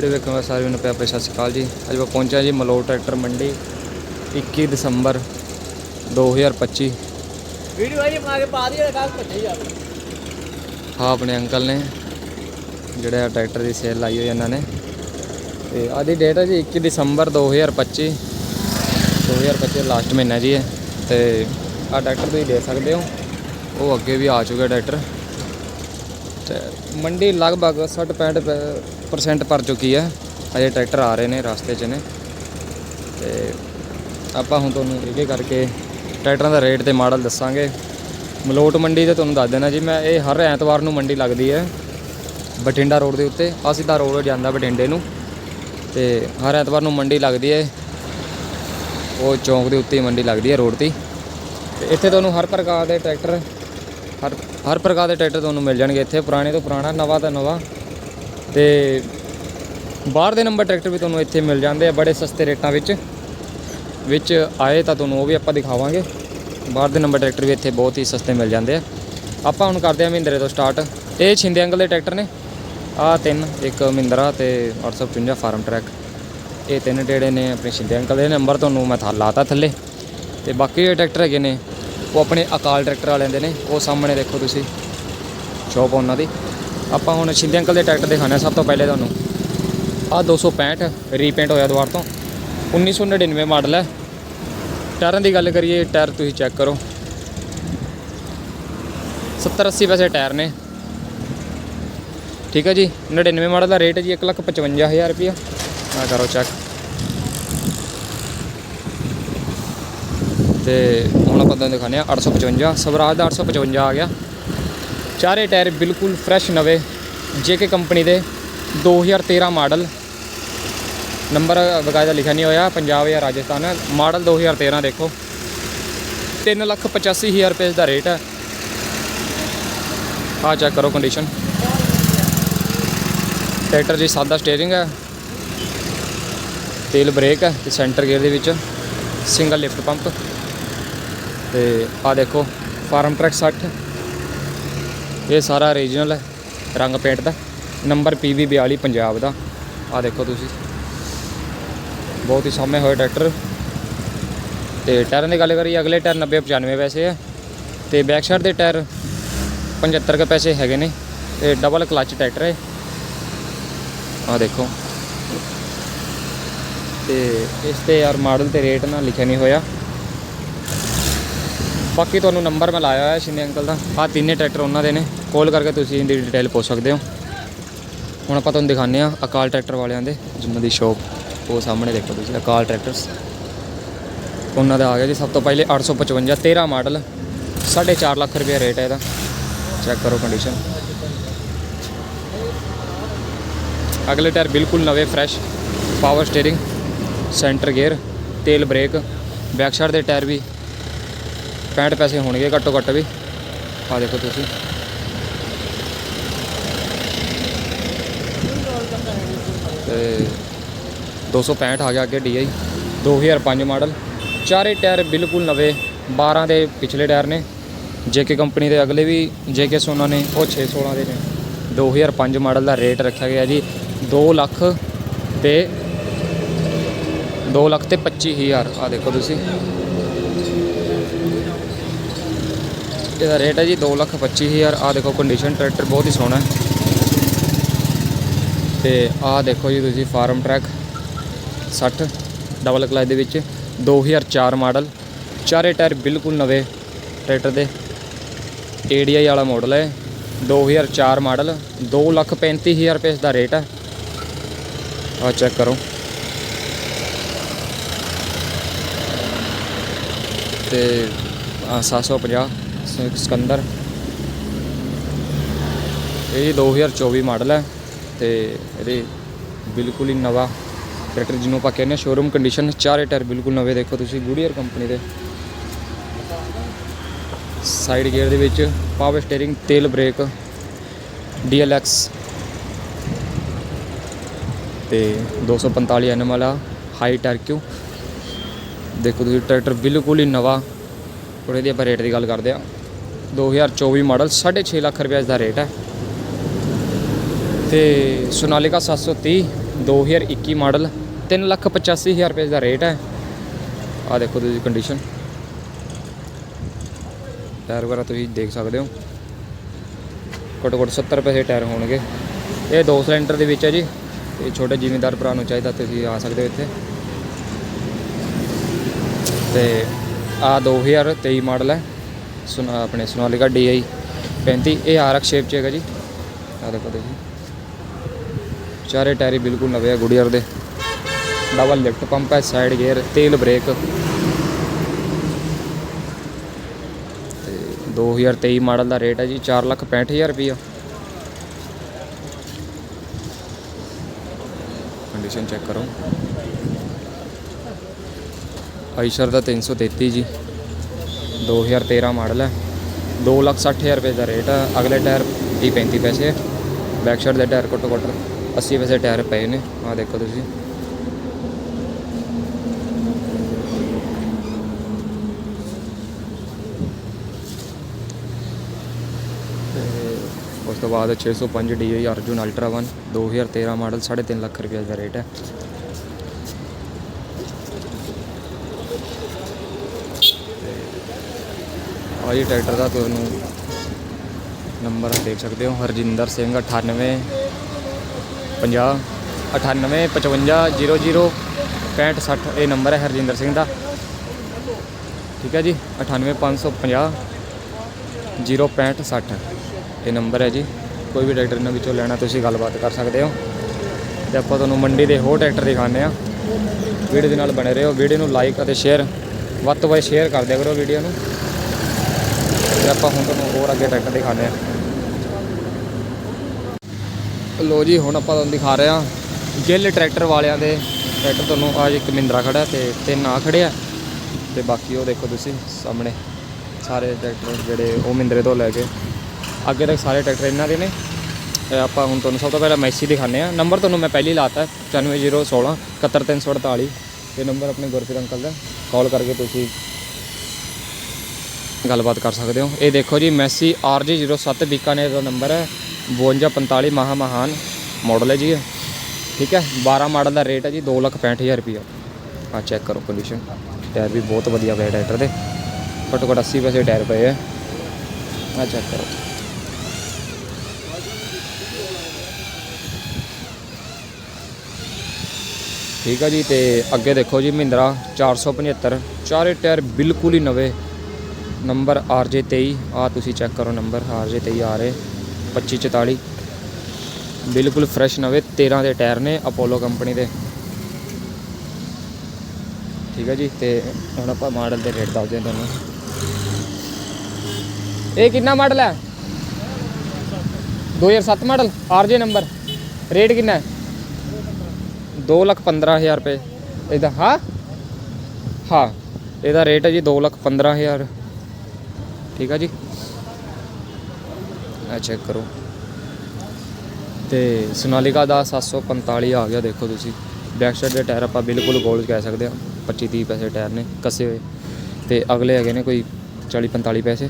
Video ਵੇਖਣ ਵਾਲੇ ਸਾਰਿਆਂ ਨੂੰ ਪਿਆਰ ਭਰੀ ਸਤਿ ਸ਼੍ਰੀ ਅਕਾਲ ਜੀ। ਅੱਜ ਮੈਂ ਪਹੁੰਚਿਆ ਜੀ ਮਲੋਟ ਟਰੈਕਟਰ ਮੰਡੀ 21 ਦਸੰਬਰ 2025 ਵੀਡੀਓ ਆਈ ਬਣਾ ਕੇ ਪਾ ਦੀ ਜਿਹੜਾ ਭੱਜੇ ਜਾਵੇ। ਹਾਂ ਆਪਣੇ ਅੰਕਲ ਨੇ ਜਿਹੜੇ ਟਰੈਕਟਰ ਦੀ ਸੇਲ ਲਾਈ ਹੋਈ ਇਹਨਾਂ ਨੇ। ਤੇ ਆਦੀ ਡੇਟ ਹੈ ਜੀ 21 ਦਸੰਬਰ 2025 2025 ਲਾਸਟ ਮਹੀਨਾ ਜੀ ਹੈ ਤੇ ਆ ਟਰੈਕਟਰ ਤੁਸੀਂ ਦੇ ਸਕਦੇ ਹੋ ਉਹ ਅੱਗੇ ਵੀ ਆ ਚੁੱਕਾ ਟਰੈਕਟਰ। ਮੰਡੀ ਲਗਭਗ 60 65% ਭਰ ਚੁੱਕੀ ਹੈ। ਅਜੇ ਟਰੈਕਟਰ ਆ ਰਹੇ ਨੇ ਰਸਤੇ 'ਚ ਨੇ। ਤੇ ਆਪਾਂ ਹੁਣ ਤੁਹਾਨੂੰ ਇੱਕ ਕਰਕੇ ਟਰੈਕਟਰਾਂ ਦਾ ਰੇਟ ਤੇ ਮਾਡਲ ਦੱਸਾਂਗੇ। ਮਲੋਟ ਮੰਡੀ ਤੇ ਤੁਹਾਨੂੰ ਦੱਸ ਦੇਣਾ ਜੀ, ਮੈਂ ਇਹ ਹਰ ਐਤਵਾਰ ਨੂੰ ਮੰਡੀ ਲੱਗਦੀ ਹੈ ਬਠਿੰਡਾ ਰੋਡ ਦੇ ਉੱਤੇ। ਆ ਸਿੱਧਾ ਰੋਡ ਜਾਂਦਾ ਬਠਿੰਡੇ ਨੂੰ। ਤੇ ਹਰ ਐਤਵਾਰ ਨੂੰ ਮੰਡੀ ਲੱਗਦੀ ਹੈ। ਉਹ ਚੌਂਕ ਦੇ ਉੱਤੇ ਮੰਡੀ ਲੱਗਦੀ ਹੈ ਰੋਡ ਤੇ ਹੀ। ਤੇ ਇੱਥੇ ਤੁਹਾਨੂੰ ਹਰ ਪ੍ਰਕਾਰ ਦੇ ਟਰੈਕਟਰ ਹਰ ਹਰ ਪ੍ਰਕਾਰ ਦੇ ਟਰੈਕਟਰ ਤੁਹਾਨੂੰ ਮਿਲ ਜਾਣਗੇ। ਇੱਥੇ ਪੁਰਾਣੇ ਤੋਂ ਪੁਰਾਣਾ, ਨਵਾਂ ਤੋਂ ਨਵਾਂ। ਤੇ ਬਾਹਰ ਦੇ ਨੰਬਰ ਟਰੈਕਟਰ ਵੀ ਤੁਹਾਨੂੰ ਇੱਥੇ ਮਿਲ ਜਾਂਦੇ ਆ, ਬੜੇ ਸਸਤੇ ਰੇਟਾਂ ਵਿੱਚ। ਵਿੱਚ ਆਏ ਤਾਂ ਤੁਹਾਨੂੰ ਉਹ ਵੀ ਆਪਾਂ ਦਿਖਾਵਾਂਗੇ। ਬਾਹਰ ਦੇ ਨੰਬਰ ਟਰੈਕਟਰ ਵੀ ਇੱਥੇ ਬਹੁਤ ਹੀ ਸਸਤੇ ਮਿਲ ਜਾਂਦੇ ਆ। ਆਪਾਂ ਹੁਣ ਕਰਦੇ ਆ ਮਹਿੰਦਰੇ ਤੋਂ ਸਟਾਰਟ। ਇਹ ਛਿੰਦੇ ਅੰਗਲ ਦੇ ਟਰੈਕਟਰ ਨੇ। ਆਹ ਤਿੰਨ, ਇੱਕ ਮਹਿੰਦਰਾ ਤੇ 855 ਫਾਰਮ ਟਰੈਕ। ਇਹ ਤਿੰਨ ਜਿਹੜੇ ਨੇ ਆਪਣੇ ਛਿੰਦੇ ਅੰਕਲ ਦੇ ਨੰਬਰ ਤੁਹਾਨੂੰ ਮੈਂ ਥਾ, ਲਾਤਾ ਥੱਲੇ। ਤੇ ਬਾਕੀ ਜਿਹੜੇ ਟਰੈਕਟਰ ਹੈਗੇ ਨੇ ਉਹ ਆਪਣੇ ਅਕਾਲ ਟਰੈਕਟਰ ਵਾਲਿਆਂ ਦੇ ਨੇ, ਉਹ ਸਾਹਮਣੇ ਦੇਖੋ ਤੁਸੀਂ ਸ਼ੋਪ ਉਹਨਾਂ ਦੀ। ਆਪਾਂ ਹੁਣ ਛਿੰਦੇ ਅੰਕਲ ਦੇ ਟਰੈਕਟਰ ਦਿਖਾਣੇ ਸਭ ਤੋਂ ਪਹਿਲੇ ਤੁਹਾਨੂੰ। ਆਹ 265 ਰੀਪੇਂਟ ਹੋਇਆ ਦੁਬਾਰ ਤੋਂ। 1999 ਮਾਡਲ ਹੈ। ਟਾਇਰਾਂ ਦੀ ਗੱਲ ਕਰੀਏ, ਟਾਇਰ ਤੁਸੀਂ ਚੈੱਕ ਕਰੋ। 70 80 ਪੈਸੇ ਟਾਇਰ ਨੇ। ਠੀਕ ਹੈ ਜੀ 99 ਮਾਡਲ ਦਾ ਰੇਟ ਹੈ ਜੀ 155000 ਰੁਪਇਆ। ਆ ਕਰੋ ਚੈੱਕ ਤੇ ਹੁਣ ਆਪਾਂ ਤੁਹਾਨੂੰ ਦਿਖਾਉਂਦੇ ਆ 855 ਸਵਰਾਜ ਦਾ 855 ਆ ਗਿਆ। ਚਾਰੇ ਟਾਇਰ ਬਿਲਕੁਲ ਫਰੈਸ਼ ਨਵੇਂ ਜੇਕੇ ਕੰਪਨੀ ਦੇ 2013 ਮਾਡਲ। ਨੰਬਰ ਬਕਾਇਦਾ ਲਿਖਿਆ ਨਹੀਂ ਹੋਇਆ, ਪੰਜਾਬ ਜਾਂ ਰਾਜਸਥਾਨ। ਹੈ ਮਾਡਲ 2013 ਦੇਖੋ। 385000 ਰੁਪਏ ਦਾ ਰੇਟ ਹੈ। ਆ ਚੈੱਕ ਕਰੋ ਕੰਡੀਸ਼ਨ ਟਰੈਕਟਰ ਜੀ ਸਾਦਾ ਸਟੀਅਰਿੰਗ ਹੈ। ਤੇਲ ਬ੍ਰੇਕ ਹੈ ਤੇ ਸੈਂਟਰ ਗੇਅਰ ਦੇ ਵਿੱਚ। ਸਿੰਗਲ ਲਿਫਟ ਪੰਪ ਤੇ ਆ ਦੇਖੋ, ਫਾਰਮ ਟਰੈਕ 60 ਇਹ ਸਾਰਾ ਰੀਜਨਲ ਹੈ, ਰੰਗ ਪੇਂਟ ਦਾ। ਨੰਬਰ PV 42 ਪੰਜਾਬ ਦਾ। ਆ ਦੇਖੋ ਤੁਸੀਂ। ਬਹੁਤ ਹੀ ਸਾਹਮਣੇ ਹੋਏ ਟਰੈਕਟਰ। ਤੇ ਟਾਇਰਾਂ ਦੀ ਗੱਲ ਕਰੀਏ, ਅਗਲੇ ਟਾਇਰ 90 95 ਪੈਸੇ ਹੈ ਤੇ ਬੈਕ ਸਾਈਡ ਦੇ ਟਾਇਰ 75 ਕੁ ਪੈਸੇ ਹੈਗੇ ਨੇ। ਤੇ ਡਬਲ ਕਲਚ ਟਰੈਕਟਰ ਹੈ। ਆ ਦੇਖੋ। ਤੇ ਇਸ ਤੇ ਯਾਰ ਮਾਡਲ ਤੇ ਰੇਟ ਨਾ ਲਿਖਿਆ ਨਹੀਂ ਹੋਇਆ। ਬਾਕੀ ਤੁਹਾਨੂੰ ਨੰਬਰ ਮੈਂ ਲਾਇਆ ਹੋਇਆ ਸ਼ਿੰਦੇ ਅੰਕਲ ਦਾ। ਆ ਤਿੰਨੇ ਟਰੈਕਟਰ ਉਹਨਾਂ ਦੇ ਨੇ। ਕਾਲ ਕਰਕੇ ਤੁਸੀਂ ਇਹਦੀ ਡਿਟੇਲ ਪੁੱਛ ਸਕਦੇ ਹੋ। ਹੁਣ ਆਪਾਂ ਤੁਹਾਨੂੰ ਦਿਖਾਉਂਦੇ ਆ ਅਕਾਲ ਟਰੈਕਟਰ ਵਾਲਿਆਂ ਦੇ, ਜਿਨ੍ਹਾਂ ਦੀ ਸ਼ੋਪ ਉਹ ਸਾਹਮਣੇ ਦੇਖੋ ਤੁਸੀਂ, ਅਕਾਲ ਟਰੈਕਟਰਸ। ਉਹਨਾਂ ਦਾ ਆ ਗਿਆ ਜੀ, ਸਭ ਤੋਂ ਪਹਿਲੇ 855 13 ਮਾਡਲ 4.5 ਲੱਖ ਰੁਪਏ ਰੇਟ ਹੈ ਇਹਦਾ। ਚੈੱਕ ਕਰੋ ਕੰਡੀਸ਼ਨ ਅਗਲੇ ਟਾਇਰ ਬਿਲਕੁਲ ਨਵੇਂ fresh power steering centre gear ਤੇਲ ਬ੍ਰੇਕ ਬੈਕ ਸਾਈਡ ਦੇ ਟਾਇਰ ਵੀ 65 ਪੈਸੇ ਹੋਣਗੇ ਘੱਟੋ ਘੱਟ ਵੀ। ਆ ਦੇਖੋ ਤੁਸੀਂ। ਤੇ 265 ਆ ਗਿਆ ਅੱਗੇ DI 2005 ਮਾਡਲ। ਚਾਰੇ ਟਾਇਰ ਬਿਲਕੁਲ ਨਵੇਂ। 12 ਦੇ ਪਿਛਲੇ ਟਾਇਰ ਨੇ। ਜੇਕੇ ਕੰਪਨੀ ਦੇ ਅਗਲੇ ਵੀ ਜੇਕੇ ਸੋਨਾ ਨੇ, ਉਹ 616 ਦੇ ਨੇ। 2005 ਮਾਡਲ ਦਾ ਰੇਟ ਰੱਖਿਆ ਗਿਆ ਜੀ। 2 ਲੱਖ ਤੇ 2 ਲੱਖ ਤੇ 25000 ਆ ਦੇਖੋ ਤੁਸੀਂ। ਇਹਦਾ ਰੇਟ ਹੈ ਜੀ 2 ਲੱਖ 25000 ਆ ਦੇਖੋ ਕੰਡੀਸ਼ਨ ਟਰੈਕਟਰ ਬਹੁਤ ਹੀ ਸੋਹਣਾ ਹੈ। ਤੇ ਆ ਦੇਖੋ ਜੀ ਤੁਸੀਂ ਫਾਰਮ ਟਰੈਕ 60 ਡਬਲ ਕਲਚ ਦੇ ਵਿੱਚ 2004 ਮਾਡਲ ਚਾਰੇ ਟਾਇਰ ਬਿਲਕੁਲ ਨਵੇਂ ਟਰੈਕਟਰ ਦੇ। ADI ਵਾਲਾ ਮਾਡਲ ਹੈ 2004 ਮਾਡਲ 2 ਲੱਖ 35000 ਰੁਪਏ ਇਸ ਦਾ ਰੇਟ ਹੈ। ਆ ਚੈੱਕ ਕਰੋ। ਤੇ ਆਹ 750 ਸ- ਸਿਕੰਦਰ। ਇਹ ਜੀ 2024 ਮਾਡਲ ਹੈ ਤੇ ਇਹਦੇ ਬਿਲਕੁਲ ਹੀ ਨਵਾਂ ਟਰੈਕਟਰ ਜਿਹਨੂੰ ਆਪਾਂ ਕਹਿੰਦੇ ਹਾਂ ਸ਼ੋਰੂਮ ਕੰਡੀਸ਼ਨ ਚਾਰੇ ਟਾਇਰ ਬਿਲਕੁਲ ਨਵੇਂ ਦੇਖੋ ਤੁਸੀਂ ਗੁਡੀਅਰ ਕੰਪਨੀ ਦੇ। ਸਾਈਡ ਗੇਅਰ ਦੇ ਵਿੱਚ ਪਾਵਰ ਸਟੀਅਰਿੰਗ ਤੇਲ ਬ੍ਰੇਕ DLX ਤੇ 245 ਐਨਐਮ ਵਾਲਾ ਹਾਈ ਟਰਕਿਊ ਦੇਖੋ ਤੁਸੀਂ, ਟਰੈਕਟਰ ਬਿਲਕੁਲ ਹੀ ਨਵਾਂ। ਹੁਣ ਇਹਦੀ ਆਪਾਂ ਰੇਟ ਦੀ ਗੱਲ ਕਰਦੇ ਆ 2024 ਮਾਡਲ 6.5 ਲੱਖ ਰੁਪਏ ਦਾ ਰੇਟ ਹੈ। ਤੇ ਸੋਨਾਲੀਕਾ 730 2021 ਮਾਡਲ 385000 ਰੁਪਏ ਦਾ ਰੇਟ ਹੈ। ਆ ਦੇਖੋ ਤੁਸੀਂ ਕੰਡੀਸ਼ਨ ਟਾਇਰ ਵਗੈਰਾ ਤੁਸੀਂ ਦੇਖ ਸਕਦੇ ਹੋ। ਘੱਟੋ ਘੱਟ 70 ਰੁਪਏ ਦੇ ਟਾਇਰ ਹੋਣਗੇ। ਇਹ ਦੋ ਸਿਲੰਡਰ ਦੇ ਵਿੱਚ ਹੈ ਜੀ। ਇਹ ਛੋਟੇ ਜ਼ਿਮੀਂਦਾਰ ਭਰਾ ਨੂੰ ਚਾਹੀਦਾ ਤੁਸੀਂ ਆ ਸਕਦੇ ਹੋ ਇੱਥੇ। ਤੇ ਆ 2023 ਮਾਡਲ ਹੈ। ਸੁਨਾ ਆਪਣੇ ਸੋਨਾਲੀਕਾ DI 35 ਇਹ ਆਰਕ ਸ਼ੇਪ ਚ ਹੈਗਾ ਜੀ। ਆ ਦੇਖੋ ਦੇਖੀ ਚਾਰੇ ਟਾਇਰ ਬਿਲਕੁਲ ਨਵੇਂ ਆ ਗੁੜੀਅਰ ਦੇ। ਡਬਲ ਲਿਫਟ ਪੰਪ ਹੈ ਸਾਈਡ ਗੇਅਰ ਤੇਲ ਬ੍ਰੇਕ ਤੇ 2023 ਮਾਡਲ ਦਾ ਰੇਟ ਹੈ ਜੀ 465000 ਰੁਪਈਆ। ਕੰਡੀਸ਼ਨ ਚੈੱਕ ਕਰੋ। ਆਈਸ਼ਰ ਦਾ 333 ਜੀ। 2013 ਮਾਡਲ ਹੈ। 260000 ਰੁਪਏ ਦਾ ਰੇਟ ਹੈ। ਅਗਲੇ ਟਾਇਰ 30 35 ਪੈਸੇ। ਬੈਕ ਸਾਈਡ ਦੇ ਟਾਇਰ ਘੱਟੋ ਘੱਟ 80 ਪੈਸੇ ਟਾਇਰ ਪਏ ਨੇ। ਆਹ ਦੇਖੋ ਤੁਸੀਂ। ਤੇ ਉਸ ਤੋਂ ਬਾਅਦ 605 DI Arjun ultra 1 2013 model 3.5 lakh ਰੁਪਏ ਦਾ ਰੇਟ ਹੈ। ਆ ਜੀ ਟਰੈਕਟਰ ਦਾ ਤੁਹਾਨੂੰ ਨੰਬਰ ਦੇਖ ਸਕਦੇ ਹੋ, ਹਰਜਿੰਦਰ ਸਿੰਘ 98 50 98 55 00 65 60 ਇਹ ਨੰਬਰ ਹੈ ਹਰਜਿੰਦਰ ਸਿੰਘ ਦਾ। ਠੀਕ ਹੈ ਜੀ 98 550 065 60 ਇਹ ਨੰਬਰ ਹੈ ਜੀ। ਕੋਈ ਵੀ ਟਰੈਕਟਰ ਇਹਨਾਂ ਵਿੱਚੋਂ ਲੈਣਾ, ਤੁਸੀਂ ਗੱਲਬਾਤ ਕਰ ਸਕਦੇ ਹੋ। ਤੇ ਆਪਾਂ ਤੁਹਾਨੂੰ ਮੰਡੀ ਦੇ ਹੋਰ ਟਰੈਕਟਰ ਦਿਖਾਉਂਦੇ ਆ ਵੀਡੀਓ ਦੇ ਨਾਲ ਬਣੇ ਰਹੋ, ਵੀਡੀਓ ਨੂੰ ਲਾਈਕ ਅਤੇ ਸ਼ੇਅਰ ਵੱਧ ਤੋਂ ਵੱਧ ਸ਼ੇਅਰ ਕਰ ਦਿਆ ਕਰੋ ਵੀਡੀਓ ਨੂੰ। ਆਪਾਂ ਹੁਣ ਤੁਹਾਨੂੰ ਹੋਰ ਅੱਗੇ ਟਰੈਕਟਰ ਦਿਖਾਉਂਦੇ ਆ ਲੋ ਜੀ, ਹੁਣ ਆਪਾਂ ਤੁਹਾਨੂੰ ਦਿਖਾ ਰਹੇ ਆ ਗਿੱਲ ਟਰੈਕਟਰ ਵਾਲਿਆਂ ਦੇ। ਟਰੈਕਟਰ ਤੁਹਾਨੂੰ ਅੱਜ ਇੱਕ ਮਿੰਦਰਾ ਖੜਾ ਤੇ ਤਿੰਨ ਆ ਖੜੇ ਆ। ਤੇ ਬਾਕੀ ਉਹ ਦੇਖੋ ਤੁਸੀਂ ਸਾਹਮਣੇ, ਸਾਰੇ ਟਰੈਕਟਰ ਜਿਹੜੇ ਉਹ ਮਿੰਦਰੇ ਤੋਂ ਲੈ ਕੇ ਅੱਗੇ ਤੱਕ ਸਾਰੇ ਟਰੈਕਟਰ ਇਹਨਾਂ ਦੇ ਨੇ। ਤੇ ਆਪਾਂ ਹੁਣ ਤੁਹਾਨੂੰ ਸਭ ਤੋਂ ਪਹਿਲਾਂ ਮੈਸੀ ਦਿਖਾਉਂਦੇ ਆ ਨੰਬਰ ਤੁਹਾਨੂੰ ਮੈਂ ਪਹਿਲੀ ਲਾਤਾ 94016 71348 ਇਹ ਨੰਬਰ ਆਪਣੇ ਗੁਰਪ੍ਰੀਤ ਅੰਕਲ ਦਾ। ਕਾਲ ਕਰਕੇ ਤੁਸੀਂ ਗੱਲਬਾਤ ਕਰ ਸਕਦੇ ਹੋ। ਇਹ ਦੇਖੋ ਜੀ, ਮੈਸੀ RG07 ਬੀਕਾਨੇਰ ਦਾ ਨੰਬਰ ਹੈ। 5245 ਮਹਾ ਮਹਾਨ ਮਾਡਲ ਹੈ ਜੀ ਇਹ। ਠੀਕ ਹੈ 12 ਮਾਡਲ ਦਾ ਰੇਟ ਹੈ ਜੀ 265000 ਰੁਪਇਆ ਆ ਚੈੱਕ ਕਰੋ ਕੰਡੀਸ਼ਨ ਟਾਇਰ ਵੀ ਬਹੁਤ ਵਧੀਆ ਪਏ ਟਰੈਕਟਰ ਦੇ। ਘੱਟੋ ਘੱਟ 80 ਪੈਸੇ ਟਾਇਰ ਪਏ ਆ। ਆ ਚੈੱਕ ਕਰੋ। ਠੀਕ ਆ ਜੀ, ਤੇ ਅੱਗੇ ਦੇਖੋ ਜੀ, ਮਹਿੰਦਰਾ 475 ਚਾਰੇ ਟਾਇਰ ਬਿਲਕੁਲ ਹੀ ਨਵੇਂ। ਨੰਬਰ RJ23 ਆ ਤੁਸੀਂ ਚੈੱਕ ਕਰੋ, ਨੰਬਰ RJ23 ਆ ਰਹੇ। 2544 ਬਿਲਕੁਲ ਫਰੈਸ਼ ਨਵੇਂ 13 ਦੇ ਟਾਇਰ ਨੇ ਅਪੋਲੋ ਕੰਪਨੀ ਦੇ। ਠੀਕ ਹੈ ਜੀ, ਤੇ ਹੁਣ ਆਪਾਂ ਮਾਡਲ ਦੇ ਰੇਟ ਦੱਸਦੇ ਹਾਂ ਤੁਹਾਨੂੰ। ਇਹ ਕਿੰਨਾ ਮਾਡਲ ਹੈ? 2007 ਮਾਡਲ RJ ਨੰਬਰ। ਰੇਟ ਕਿੰਨਾ ਹੈ? 215000 ਰੁਪਏ। ਇਹਦਾ, ਹਾਂ। ਹਾਂ, ਇਹਦਾ ਰੇਟ ਹੈ ਜੀ 215000 ਠੀਕ ਆ ਜੀ? ਆ ਚੈੱਕ ਕਰੋ। ਤੇ ਸੋਨਾਲੀਕਾ ਦਾ 745 ਆ ਗਿਆ, ਦੇਖੋ ਤੁਸੀਂ। ਬੈਕ ਸਾਈਡ ਦੇ ਟਾਇਰ ਆਪਾਂ ਬਿਲਕੁਲ ਗੋਲ ਕਹਿ ਸਕਦੇ ਆ 25 30 ਪੈਸੇ ਟਾਇਰ ਨੇ, ਕਸੇ ਹੋਏ। ਤੇ ਅਗਲੇ ਹੈਗੇ ਨੇ ਕੋਈ 40 45 ਪੈਸੇ।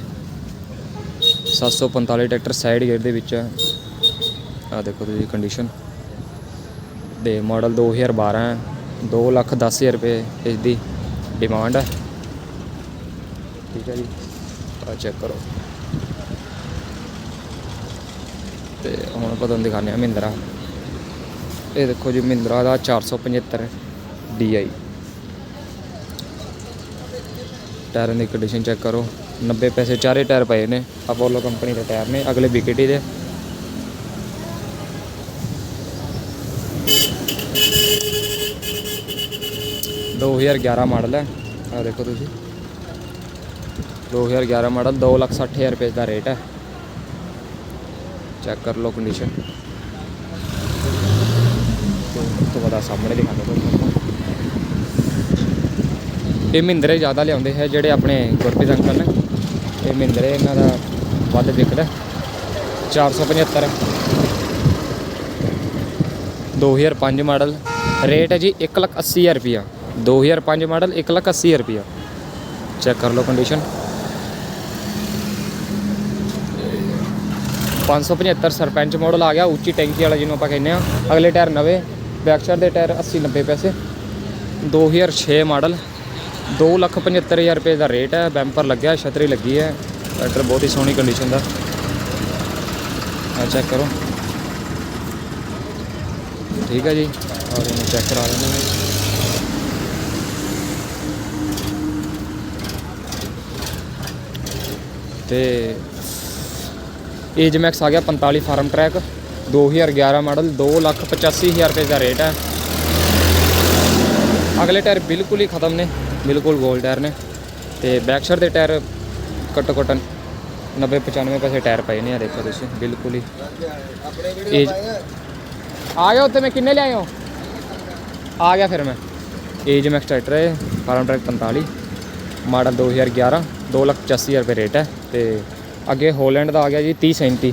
745 ਟਰੈਕਟਰ ਸਾਈਡ ਗੇਅਰ ਦੇ ਵਿੱਚ ਆ। ਦੇਖੋ ਤੁਸੀਂ ਕੰਡੀਸ਼ਨ ਦੇ ਮਾਡਲ 2012 ਹੈ। 2 ਲੱਖ 10000 ਰੁਪਏ ਇਸ ਦੀ ਡਿਮਾਂਡ ਹੈ। ਠੀਕ ਹੈ ਜੀ। ਆ ਚੈੱਕ ਕਰੋ। ਤੇ ਹੁਣ ਪਤਾ ਤੁਹਾਨੂੰ ਦਿਖਾਉਂਦੇ ਹਾਂ ਮਹਿੰਦਰਾ। ਇਹ ਦੇਖੋ ਜੀ, ਮਹਿੰਦਰਾ ਦਾ 475 DI ਟਾਇਰਾਂ ਦੀ ਕੰਡੀਸ਼ਨ ਚੈੱਕ ਕਰੋ। 90 ਪੈਸੇ ਚਾਰੇ ਟਾਇਰ ਪਏ ਨੇ। ਅਪੋਲੋ ਕੰਪਨੀ ਦੇ ਟਾਇਰ ਨੇ, ਅਗਲੇ BKT ਦੇ। ਦੋ ਹਜ਼ਾਰ 11 ਮਾਡਲ ਹੈ। ਆ ਦੇਖੋ ਤੁਸੀਂ। 2011 ਮਾਡਲ 260000 ਰੁਪਏ ਦਾ ਰੇਟ ਹੈ। ਚੈੱਕ ਕਰ ਲਓ ਕੰਡੀਸ਼ਨ ਤੋਂ ਬਾਅਦ ਸਾਹਮਣੇ ਦਿਖਾਉਂਦਾ ਤੁਹਾਨੂੰ। ਇਹ ਮਹਿੰਦਰੇ ਜ਼ਿਆਦਾ ਲਿਆਉਂਦੇ ਹੈ ਜਿਹੜੇ ਆਪਣੇ ਗੁਰਪ੍ਰੀਤ ਅੰਕਲ ਨੇ। ਇਹ ਮਹਿੰਦਰੇ ਇਹਨਾਂ ਦਾ ਵੱਧ ਵਿਕਦਾ 475 2005 ਮਾਡਲ। ਰੇਟ ਹੈ ਜੀ 180000 ਰੁਪਿਆ 2005 ਮਾਡਲ 180000 ਰੁਪਿਆ ਚੈੱਕ ਕਰ ਲਓ ਕੰਡੀਸ਼ਨ 575 ਸਰਪੰਚ ਮਾਡਲ ਆ ਗਿਆ, ਉੱਚੀ ਟੈਂਕੀ ਵਾਲਾ ਜਿਹਨੂੰ ਆਪਾਂ ਕਹਿੰਦੇ ਆ ਅਗਲੇ ਟਾਇਰ ਨਵੇਂ ਬੈਕ ਸਾਈਡ ਦੇ ਟਾਇਰ 80 90 ਪੈਸੇ। 2006 ਮਾਡਲ 275000 ਰੁਪਏ ਦਾ ਰੇਟ ਹੈ ਬੈਂਪਰ ਲੱਗਿਆ, ਛਤਰੀ ਲੱਗੀ ਹੈ। ਟਰੈਕਟਰ ਬਹੁਤ ਹੀ ਸੋਹਣੀ ਕੰਡੀਸ਼ਨ ਦਾ। ਆ ਚੈੱਕ ਕਰੋ। ਠੀਕ ਹੈ ਜੀ। ਔਰ ਇਹਨੂੰ ਚੈੱਕ ਕਰਾ ਲੈਂਦੇ ਹਾਂ। ਤੇ ਏਜ ਮੈਕਸ ਆ ਗਿਆ 45 ਫਾਰਮ ਟਰੈਕ 2011 ਮਾਡਲ 285000 ਰੁਪਏ ਦਾ ਰੇਟ ਹੈ। ਅਗਲੇ ਟਾਇਰ ਬਿਲਕੁਲ ਹੀ ਖਤਮ ਨੇ, ਬਿਲਕੁਲ ਗੋਲ ਟਾਇਰ ਨੇ, ਤੇ ਬੈਕ ਸਾਈਡ ਦੇ ਟਾਇਰ ਘੱਟੋ ਘੱਟ 90 95 ਪੈਸੇ ਟਾਇਰ ਪਏ ਨੇ ਆ, ਦੇਖੋ ਤੁਸੀਂ, ਬਿਲਕੁਲ ਹੀ। ਏਜ ਆ ਗਿਆ ਉੱਤੇ ਮੈਂ ਕਿੰਨੇ ਲਿਆਏ ਹੋ? ਆ ਗਿਆ ਫਿਰ ਮੈਂ। ਏਜ ਮੈਕਸ ਟਰੈਕਟਰ ਹੈ, ਫਾਰਮ ਟਰੈਕ 45 ਮਾਡਲ 2011 285000 ਰੁਪਏ ਰੇਟ ਹੈ, ਤੇ ਅੱਗੇ ਹੋਲੈਂਡ ਦਾ ਆ ਗਿਆ ਜੀ 3037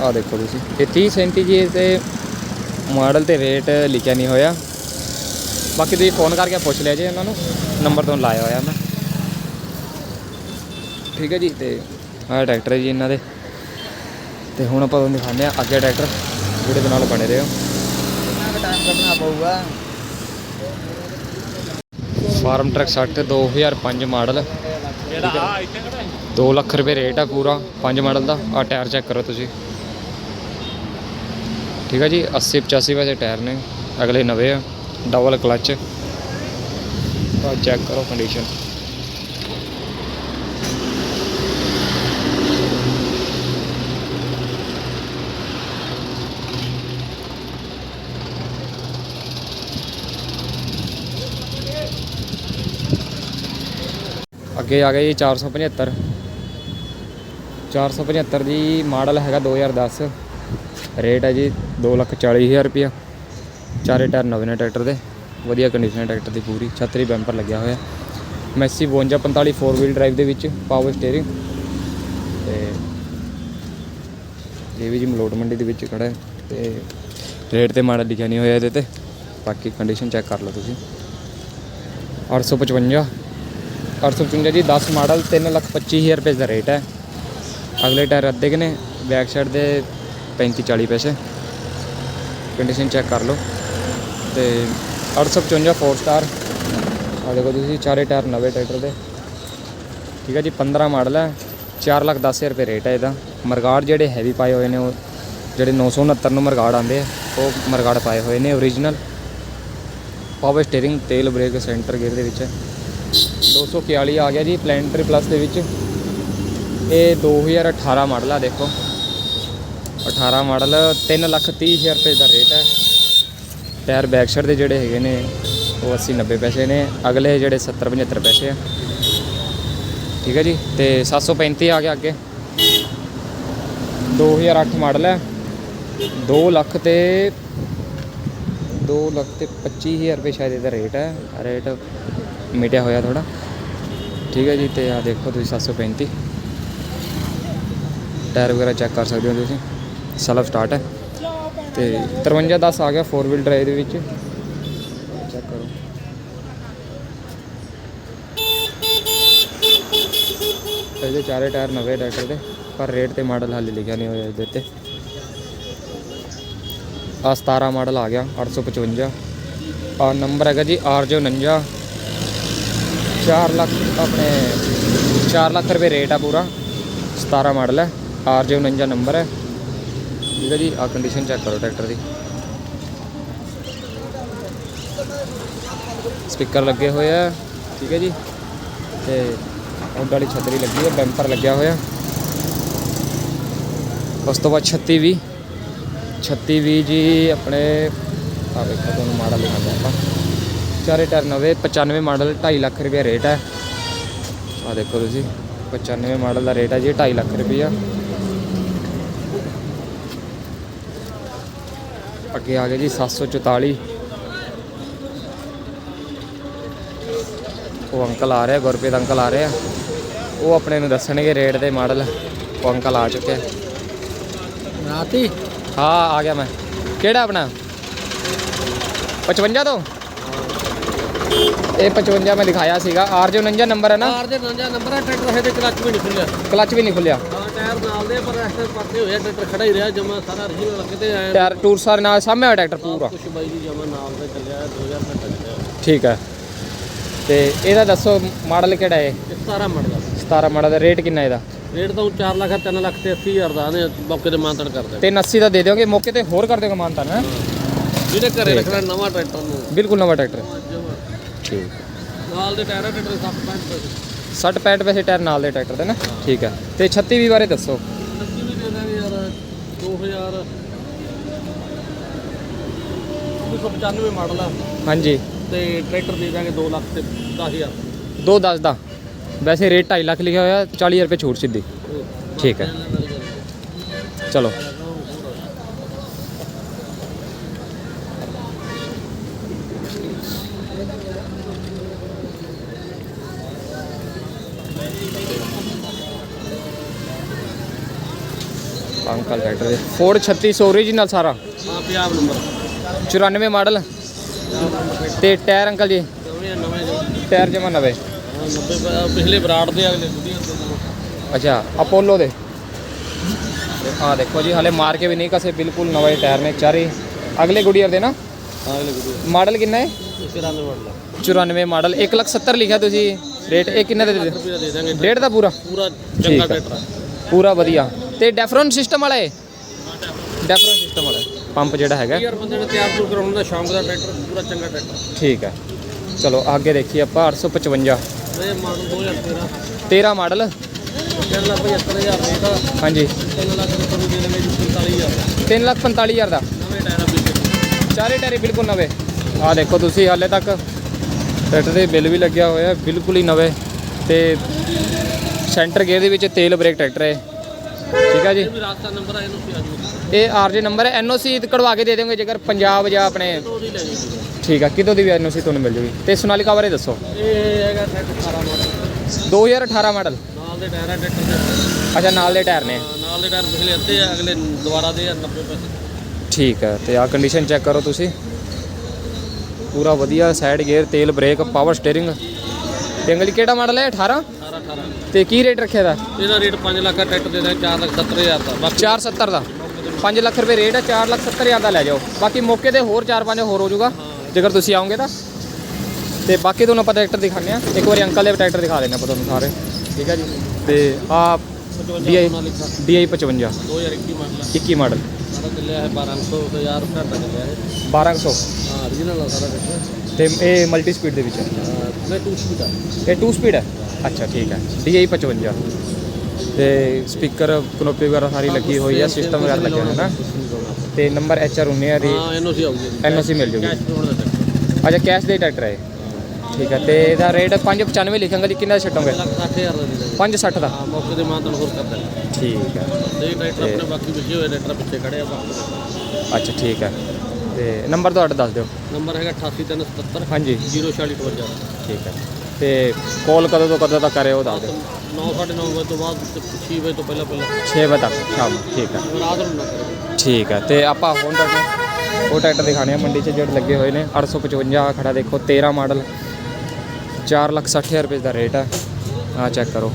ਆ ਦੇਖੋ ਤੁਸੀਂ। ਇਹ 3037 ਜੀ ਤੇ ਮਾਡਲ ਤੇ ਰੇਟ ਲਿਖਿਆ ਨਹੀਂ ਹੋਇਆ। ਬਾਕੀ ਤੁਸੀਂ ਫੋਨ ਕਰਕੇ ਪੁੱਛ ਲਿਆ ਜੀ ਇਹਨਾਂ ਨੂੰ। ਨੰਬਰ ਤੋਂ ਲਾਇਆ ਹੋਇਆ ਮੈਂ। ਠੀਕ ਹੈ ਜੀ, ਤੇ ਆਹ ਟਰੈਕਟਰ ਜੀ ਇਹਨਾਂ ਦੇ। ਤੇ ਹੁਣ ਆਪਾਂ ਤੁਹਾਨੂੰ ਦਿਖਾਉਂਦੇ ਆ ਅੱਗੇ ਟਰੈਕਟਰ ਜਿਹੜੇ ਦੇ ਨਾਲ ਬਣੇ ਰਹੋ ਟਾਈਮ ਕੱਢਣਾ ਪਊਗਾ ਫਾਰਮ ਟਰੱਕ 60 2005 ਮਾਡਲ ਜਿਹੜਾ ਆ ਇੱਥੇ 2 ਲੱਖ ਰੁਪਏ ਰੇਟ ਆ ਪੂਰਾ 5 ਮਾਡਲ ਦਾ। ਆ ਟਾਇਰ ਚੈੱਕ ਕਰੋ ਤੁਸੀਂ। ਠੀਕ ਹੈ ਜੀ 80 85 ਪੈਸੇ ਟਾਇਰ ਨੇ, ਅਗਲੇ ਨਵੇਂ ਆ ਡਬਲ ਕਲਚ ਆ ਚੈੱਕ ਕਰੋ ਕੰਡੀਸ਼ਨ ਅੱਗੇ ਆ ਗਿਆ ਜੀ 475 475 ਜੀ, ਮਾਡਲ ਹੈਗਾ 2010 ਰੇਟ ਹੈ ਜੀ 240000 ਰੁਪਿਆ ਚਾਰੇ ਟਾਇਰ ਨਵੇਂ ਨੇ ਟਰੈਕਟਰ ਦੇ। ਵਧੀਆ ਕੰਡੀਸ਼ਨ ਹੈ ਟਰੈਕਟਰ ਦੀ ਪੂਰੀ। ਛਤਰੀ ਬੈਂਪਰ ਲੱਗਿਆ ਹੋਇਆ। ਮੈਸੀ 5245 4 ਵੀਲ ਡਰਾਈਵ ਦੇ ਵਿੱਚ ਪਾਵਰ ਸਟੀਅਰਿੰਗ ਤੇ ਇਹ ਵੀ ਜੀ ਮਲੋਟ ਮੰਡੀ ਦੇ ਵਿੱਚ ਖੜਾ ਹੈ। ਤੇ ਰੇਟ ਤੇ ਮਾੜਾ ਲਿਖਿਆ ਨਹੀਂ ਹੋਇਆ ਇਹਦੇ ਤੇ। ਬਾਕੀ ਕੰਡੀਸ਼ਨ ਚੈੱਕ ਕਰ ਲਓ ਤੁਸੀਂ। 855 855 ਜੀ 10 ਮਾਡਲ 325000 ਰੁਪਏ ਦਾ ਰੇਟ ਹੈ। ਅਗਲੇ ਟਾਇਰ ਅੱਧੇ ਕਿ ਨੇ ਬੈਕ ਸਾਈਡ ਦੇ 35 40 ਪੈਸੇ। ਕੰਡੀਸ਼ਨ ਚੈੱਕ ਕਰ ਲਓ। ਤੇ 855 4 ਸਟਾਰ ਆ ਦੇਖੋ ਤੁਸੀਂ, ਚਾਰੇ ਟਾਇਰ ਨਵੇਂ ਟਰੈਕਟਰ ਦੇ। ਠੀਕ ਹੈ ਜੀ 15 ਮਾਡਲ ਹੈ। 4 ਲੱਖ 10000 ਰੁਪਏ ਰੇਟ ਹੈ ਇਹਦਾ। ਮਰਗਾੜ ਜਿਹੜੇ ਹੈਵੀ ਪਾਏ ਹੋਏ ਨੇ, ਉਹ ਜਿਹੜੇ 969 ਨੂੰ ਮਰਗਾੜ ਆਉਂਦੇ ਆ, ਉਹ ਮਰਗਾੜ ਪਾਏ ਹੋਏ ਨੇ ਓਰੀਜਨਲ ਪਾਵਰ ਸਟੀਅਰਿੰਗ ਤੇਲ ਬ੍ਰੇਕ ਸੈਂਟਰ ਗੇਅਰ ਦੇ ਵਿੱਚ। ਹੈ 241 ਆ ਗਿਆ ਜੀ ਪਲੈਨਟਰੀ ਪਲੱਸ ਦੇ ਵਿੱਚ। ਇਹ 2018 ਮਾਡਲ ਆ, ਦੇਖੋ। 18 ਮਾਡਲ 3 ਲੱਖ 30 ਹਜ਼ਾਰ ਰੁਪਏ ਦਾ ਰੇਟ ਹੈ। ਟਾਇਰ ਬੈਕ ਸਾਈਡ ਦੇ ਜਿਹੜੇ ਹੈਗੇ ਨੇ, ਉਹ 80 90 ਪੈਸੇ ਨੇ। ਅਗਲੇ ਜਿਹੜੇ 70 75 ਪੈਸੇ ਆ। ਠੀਕ ਹੈ ਜੀ, ਤੇ 735 ਆ ਗਿਆ ਅੱਗੇ। 2008 ਮਾਡਲ ਹੈ। 2 ਲੱਖ ਤੇ 2 ਲੱਖ ਤੇ 25000 ਰੁਪਏ ਸ਼ਾਇਦ ਇਹਦਾ ਰੇਟ ਹੈ। ਰੇਟ ਮਿਟਿਆ ਹੋਇਆ ਥੋੜਾ ਠੀਕ ਹੈ ਜੀ, ਤੇ ਆ ਦੇਖੋ ਤੁਸੀਂ 735 ਟਾਇਰ ਵਗੈਰਾ ਚੈੱਕ ਕਰ ਸਕਦੇ ਹੋ ਤੁਸੀਂ। ਸੈਲਫ ਸਟਾਰਟ ਹੈ। ਤੇ 5310 ਆ ਗਿਆ 4 ਵੀਲ ਡਰਾਈਵ ਦੇ ਵਿੱਚ। ਚੈੱਕ ਕਰੋ। ਇਹਦੇ ਚਾਰੇ ਟਾਇਰ ਨਵੇਂ ਟਰੈਕਟਰ ਦੇ, ਪਰ ਰੇਟ ਤੇ ਮਾਡਲ ਹਾਲੇ ਲਿਖਿਆ ਨਹੀਂ ਹੋਇਆ ਇਹਦੇ ਤੇ। ਆ 17 ਮਾਡਲ ਆ ਗਿਆ 855 ਆ ਨੰਬਰ ਹੈਗਾ ਜੀ RJ49 4 ਲੱਖ, ਆਪਣੇ 4 ਲੱਖ ਰੁਪਏ ਰੇਟ ਆ ਪੂਰਾ। 17 ਮਾਡਲ ਹੈ। RJ49 ਨੰਬਰ ਹੈ। ਠੀਕ ਹੈ ਜੀ ਆ ਕੰਡੀਸ਼ਨ ਚੈੱਕ ਕਰੋ ਟਰੈਕਟਰ ਦੀ। ਸਪੀਕਰ ਲੱਗੇ ਹੋਏ ਆ, ਠੀਕ ਹੈ ਜੀ। ਤੇ ਉਹ ਵਾਲੀ ਛਤਰੀ ਲੱਗੀ ਹੈ ਬੈਂਪਰ ਲੱਗਿਆ ਹੋਇਆ। ਉਸ ਤੋਂ ਬਾਅਦ 36 ਵੀ 36 ਵੀ ਜੀ, ਆਪਣੇ ਆ ਵੇਖੋ, ਤੁਹਾਨੂੰ ਮਾਡਲ ਲਿਖਾਂਗੇ ਆਪਾਂ। ਚਾਰੇ ਟਾਇਰ ਨਵੇਂ 95 ਮਾਡਲ 2.5 ਲੱਖ ਰੁਪਏ ਰੇਟ ਹੈ। ਆ ਦੇਖੋ ਤੁਸੀਂ 95 ਮਾਡਲ ਦਾ ਰੇਟ ਹੈ ਜੀ 2.5 ਲੱਖ ਰੁਪਈਆ। ਅੱਗੇ ਆ ਗਿਆ ਜੀ 744 ਉਹ ਅੰਕਲ ਆ ਰਿਹਾ ਗੁਰਪ੍ਰੀਤ ਅੰਕਲ ਆ ਰਹੇ ਉਹ ਆਪਣੇ ਨੂੰ ਦੱਸਣਗੇ ਰੇਟ ਦੇ ਮਾਡਲ। ਉਹ ਅੰਕਲ ਆ ਚੁੱਕੇ ਆ ਰਾਤੀ? ਹਾਂ ਆ ਗਿਆ ਮੈਂ। ਕਿਹੜਾ ਆਪਣਾ? 55 ਤੋਂ? ਇਹ 55 ਮੈਂ ਦਿਖਾਇਆ ਸੀਗਾ। RJ49 ਨੰਬਰ ਹੈ ਨਾ? ਦੇ ਨੰਜਾ ਨੰਬਰ ਆ ਟਰੈਕਟਰ ਹੈ ਤੇ ਕਲੱਚ ਵੀ ਨਹੀਂ ਖੁੱਲਿਆ ਕਲਚ ਵੀ ਨਹੀਂ ਖੁੱਲਿਆ ਹਾਂ ਟਾਇਰ ਨਾਲ ਦੇ ਪਰ ਐਸੇ ਪਾਸੇ ਹੋਇਆ ਟਰੈਕਟਰ ਖੜਾ ਹੀ ਰਿਹਾ ਜਮਾ ਸਾਰਾ original ਲੱਗੇ ਤੇ ਐ ਟਾਇਰ ਟੂਰ ਸਾਰੇ ਨਾਲ ਸਾਹਮਣੇ ਹੋਇਆ ਟਰੈਕਟਰ ਪੂਰਾ। ਕੁਛ ਬਾਈ ਜੀ ਜਮਾ ਨਾਲ ਦੇ ਚੱਲਿਆ 2000 ਘੰਟਾ ਚੱਲਿਆ। ਠੀਕ ਹੈ। ਤੇ ਇਹਦਾ ਦੱਸੋ ਮਾਡਲ ਕਿਹੜਾ ਹੈ ਇਹ 17 ਮੜਦਾ 17 ਮਾਡਲ ਦਾ ਰੇਟ ਕਿੰਨਾ ਇਹਦਾ? ਰੇਟ ਤਾਂ 4 ਲੱਖ 3 ਲੱਖ ਤੇ 80 ਹਜ਼ਾਰ ਦਾ ਨੇ ਮੌਕੇ ਤੇ ਮਾਨਤਨ ਕਰਦੇ 380 ਦਾ ਦੇ ਦਿਓਗੇ ਮੌਕੇ ਤੇ ਹੋਰ ਕਰ ਦਿਓਗੇ ਮਾਨਤਾ ਨਾ ਜਿਹਨੇ ਘਰੇ ਰੱਖਣਾ ਨਵਾਂ ਟਰੈਕਟਰ ਨੂੰ। ਬਿਲਕੁਲ ਨਵਾਂ ਟਰੈਕਟਰ। ਜਮਾਂ। ਠੀਕ। ਨਾਲ ਦੇ ਟਾਇਰ ਟਰੈਕਟਰ 60 65 ਪੈਸੇ ਟਾਇਰ ਨਾਲ ਦੇ ਟਰੈਕਟਰ ਦੇ ਨਾ। ਠੀਕ ਹੈ ਤੇ 36 ਵੀ ਬਾਰੇ ਦੱਸੋ। ਸੱਚੀ ਵੀ ਦੇ ਦਾਂਗੇ ਯਾਰ 2000 1995 ਮਾਡਲ ਆ। ਹਾਂਜੀ। ਤੇ ਟਰੈਕਟਰ ਦੇ ਦਾਂਗੇ 2 ਲੱਖ ਤੇ 10000 ਦੋ ਦੱਸ ਦਾ। ਵੈਸੇ ਰੇਟ 2.5 ਲੱਖ ਲਿਖਿਆ ਹੋਇਆ 40000 ਰੁਪਏ ਛੂਟ ਸਿੱਧੀ। ਠੀਕ ਹੈ ਚਲੋ। ਅੰਕਲ ਟਰੈਕਟਰ ਦੇ। ਫੋਰਡ 3600 ਓਰੀਜਨਲ ਸਾਰਾ। ਹਾਂ ਪੰਜਾਬ ਨੰਬਰ 94 ਮਾਡਲ। ਤੇ ਟਾਇਰ ਅੰਕਲ ਜੀ? ਟਾਇਰ ਜਮਾ ਨਵੇਂ। ਹਾਂ 90 ਪ- ਪਿਛਲੇ ਬਰਾੜ ਦੇ ਅਗਲੇ ਅੱਛਾ ਅਪੋਲੋ ਦੇ? ਆ ਦੇਖੋ ਜੀ ਹਲੇ ਮਾਰ ਕੇ ਵੀ ਨਹੀਂ ਕਸੇ ਬਿਲਕੁਲ ਨਵੇਂ ਟਾਇਰ ਨੇ ਚਾਰੇ। ਅਗਲੇ ਗੁਡੀਅਰ ਦੇ ਨਾ? ਅਗਲੇ ਮਾਡਲ ਕਿੰਨਾ ਹੈ? 94 ਮਾਡਲ ਆ। 94 ਮਾਡਲ। 170 ਲਿਖਿਆ ਤੁਸੀਂ। ਰੇਟ ਇਹ ਕਿੰਨੇ ਦੇ ਦੇ ਦਾਂਗੇ। ਡੇਢ ਦਾ ਪੂਰਾ? ਪੂਰਾ ਚੰਗਾ। ਟਰੈਕਟਰ ਪੂਰਾ ਵਧੀਆ। ਤੇ ਡੈਫਰੋਨ ਸਿਸਟਮ ਵਾਲਾ ਹੈ ਡੈਫਰੋਨ ਸਿਸਟਮ ਵਾਲਾ। ਪੰਪ ਜਿਹੜਾ ਹੈਗਾ। ਯਾਰ ਬੰਦੇ ਨੇ ਤਿਆਰ ਤੁਰ ਕਰਾਉਣ ਦਾ ਸ਼ੌਂਕ ਦਾ ਟਰੈਕਟਰ ਪੂਰਾ ਚੰਗਾ ਟਰੈਕਟਰ। ਠੀਕ ਹੈ। ਚਲੋ ਅੱਗੇ ਦੇਖੀਏ ਆਪਾਂ 855 ਇਹ ਮਾਡਲ 2013 13 ਮਾਡਲ। ਤਿੰਨ ਲੱਖ 75000 ਰੇਟ ਆ। ਹਾਂਜੀ। 3 ਲੱਖ ਦੇ ਤੁਹਾਨੂੰ ਦੇ ਦਾਂਗੇ ਜੀ 45000 3 ਲੱਖ 45000 ਦਾ। ਨਵੇਂ ਟਾਇਰ ਵਿੱਚ ਚਾਰੇ ਟਾਇਰ ਬਿਲਕੁਲ ਨਵੇਂ। ਆ ਦੇਖੋ ਤੁਸੀਂ ਹਾਲੇ ਤੱਕ। ਟਰੈਕਟਰ ਦੇ ਬਿੱਲ ਵੀ ਲੱਗਿਆ ਹੋਇਆ ਬਿਲਕੁਲ ਹੀ ਨਵੇਂ। ਤੇ ਸੈਂਟਰ ਗੇਅਰ ਦੇ ਵਿੱਚ ਤੇਲ ਬ੍ਰੇਕ ਟਰੈਕਟਰ ਹੈ। ਠੀਕ ਹੈ ਜੀ। ਇਹ ਰਾਸਤਾ ਨੰਬਰ ਇਹ ਆਰਜੇ ਹੈ ਐਨਓਸੀ ਕਢਵਾ ਕੇ ਦੇ ਦੇਵਾਂਗੇ ਜੇਕਰ ਪੰਜਾਬ ਜਾਂ ਆਪਣੇ ਠੀਕ ਆ ਕਿਤੋਂ ਦੀ ਵੀ ਐਨਓਸੀ ਤੁਹਾਨੂੰ ਮਿਲ ਜੂਗੀ। ਤੇ ਸੋਨਾਲੀਕਾ ਬਾਰੇ ਦੱਸੋ। ਇਹ ਹੈਗਾ ਟਰੈਕਟਰ 18 ਮਾਡਲ 2018 ਮਾਡਲ ਨਾਲ ਦੇ ਟਾਇਰ ਆ ਟਰੈਕਟਰ ਦੇ ਅੱਛਾ ਨਾਲ ਦੇ ਟਾਇਰ ਨੇ। ਹਾਂ, ਨਾਲ ਦੇ ਟਾਇਰ ਪਿਛਲੇ ਅੱਧੇ ਆ ਅਗਲੇ ਦੁਬਾਰਾ ਦੇ ਆ 90 ਪੈਸੇ। ਠੀਕ ਹੈ ਤੇ ਆ ਕੰਡੀਸ਼ਨ ਚੈੱਕ ਕਰੋ ਤੁਸੀਂ। ਪੂਰਾ ਵਧੀਆ ਸਾਈਡ ਗੇਅਰ ਤੇਲ ਬ੍ਰੇਕ ਪਾਵਰ ਸਟੀਅਰਿੰਗ ਤੇ ਅੰਗਲੀ ਕਿਹੜਾ ਮਾਡਲ ਹੈ? 18 18 18 ਤੇ ਕੀ ਰੇਟ ਰੱਖਿਆ ਦਾ ਇਹਦਾ ਰੇਟ 5 ਲੱਖ ਦਾ ਟਰੈਕਟਰ ਦੇ ਦਾਂਗੇ 4 ਲੱਖ 70000 ਦਾ। ਬਾਕੀ 470 ਦਾ। 5 ਲੱਖ ਰੁਪਏ ਰੇਟ ਹੈ 4 ਲੱਖ 70 ਹਜ਼ਾਰ ਦਾ ਲੈ ਜਾਓ। ਬਾਕੀ ਮੌਕੇ ਤੇ ਹੋਰ 4-5 ਹੋਰ ਹੋ ਜਾਊਗਾ। ਜੇਕਰ ਤੁਸੀਂ ਆਓਗੇ ਤਾਂ। ਤੇ ਬਾਕੀ ਤੁਹਾਨੂੰ ਆਪਾਂ ਟਰੈਕਟਰ ਦਿਖਾਉਂਦੇ ਆ ਇੱਕ ਵਾਰੀ ਅੰਕਲ ਦੇ ਟਰੈਕਟਰ ਦਿਖਾ ਦਿੰਦੇ ਆਪਾਂ ਤੁਹਾਨੂੰ ਸਾਰੇ। ਠੀਕ ਹੈ ਜੀ? ਤੇ ਆ 55 DI DI 55 2021 ਮਾਡਲ ਆ। 21 ਮਾਡਲ ਸਾਰਾ ਚੱਲਿਆ ਹੈ 1200 ਤੇ 1000 ਘੰਟਾ ਚੱਲਿਆ ਹੈ। 1200 ਹਾਂ origignal ਸਾਰਾ ਟਰੈਕਟਰ ਤੇ ਇਹ ਮਲਟੀ ਸਪੀਡ ਦੇ ਵਿੱਚ। ਹੈ ਮੈਂ ਟੂ ਸਪੀਡ ਆ। ਇਹ 2 ਸਪੀਡ ਹੈ ਅੱਛਾ ਠੀਕ ਹੈ। DI 55 ਤੇ ਸਪੀਕਰ ਕਨੋਪੀ ਵਗੈਰਾ ਸਾਰੀ ਲੱਗੀ ਹੋਈ ਹੈ ਸਿਸਟਮ ਵਗੈਰਾ ਲੱਗਿਆ ਹੋਇਆ ਹੈ ਨਾ ਤੇ ਨੰਬਰ HR 19 ਦੀ ਹਾਂ ਇਹਨੂੰ ਸੀ ਆਉਗੀ ਐਨਓਸੀ ਮਿਲ ਜੂਗੀ। ਦਾ ਅੱਛਾ ਕੈਸ਼ ਦੇ ਟਰੈਕਟਰ ਹੈ। ਠੀਕ ਹੈ ਤੇ ਇਹਦਾ ਰੇਟ 595 ਲਿਖਾਂਗਾ ਜੀ ਕਿੰਨਾ ਛੱਡੋਗੇ? ਲੱਖ 60000 ਦਾ ਦੇ ਦਾਂਗੇ 560 ਦਾ। ਹਾਂ ਮੌਕੇ ਤੇ ਮਾਨਤਨ ਹੋਰ ਕਰ ਦਾਂਗੇ ਠੀਕ ਹੈ। ਤੇ ਟਰੈਕਟਰ ਆਪਣੇ ਬਾਕੀ ਵਿਛੇ ਹੋਏ ਟਰੈਕਟਰ ਪਿੱਛੇ ਖੜੇ ਆ ਅੱਛਾ ਠੀਕ ਹੈ। ਤੇ ਨੰਬਰ ਤੁਹਾਡਾ ਦੱਸ ਦਿਓ। ਨੰਬਰ ਹੈਗਾ 88377 ਹਾਂਜੀ। 04652 ਠੀਕ ਹੈ। ਤੇ ਕਾਲ ਕਦੋਂ ਤੋਂ ਕਦੋਂ ਤੱਕ ਕਰੇ ਉਹ ਦੱਸ ਦਿਓ। 9:30 ਵਜੇ ਤੋਂ ਬਾਅਦ 6 ਵਜੇ ਤੋਂ ਪਹਿਲਾਂ ਪਹਿਲਾਂ। 6 ਵਜੇ ਤੱਕ ਸ਼ਾਮ ਨੂੰ ਠੀਕ ਹੈ ਰਾਤ ਨੂੰ ਨਾ ਕਰੋ ਠੀਕ ਹੈ ਤੇ ਆਪਾਂ ਹੁਣ ਟਰੈਕਟਰ ਉਹ ਟਰੈਕਟਰ ਦਿਖਾਣੇ ਆ ਮੰਡੀ 'ਚ ਜਿਹੜੇ ਲੱਗੇ ਹੋਏ ਨੇ। 855 ਖੜਾ ਦੇਖੋ 13 ਮਾਡਲ। 4 ਲੱਖ 60 ਹਜ਼ਾਰ ਰੁਪਏ ਦਾ ਰੇਟ ਹੈ ਆ ਚੈੱਕ ਕਰੋ।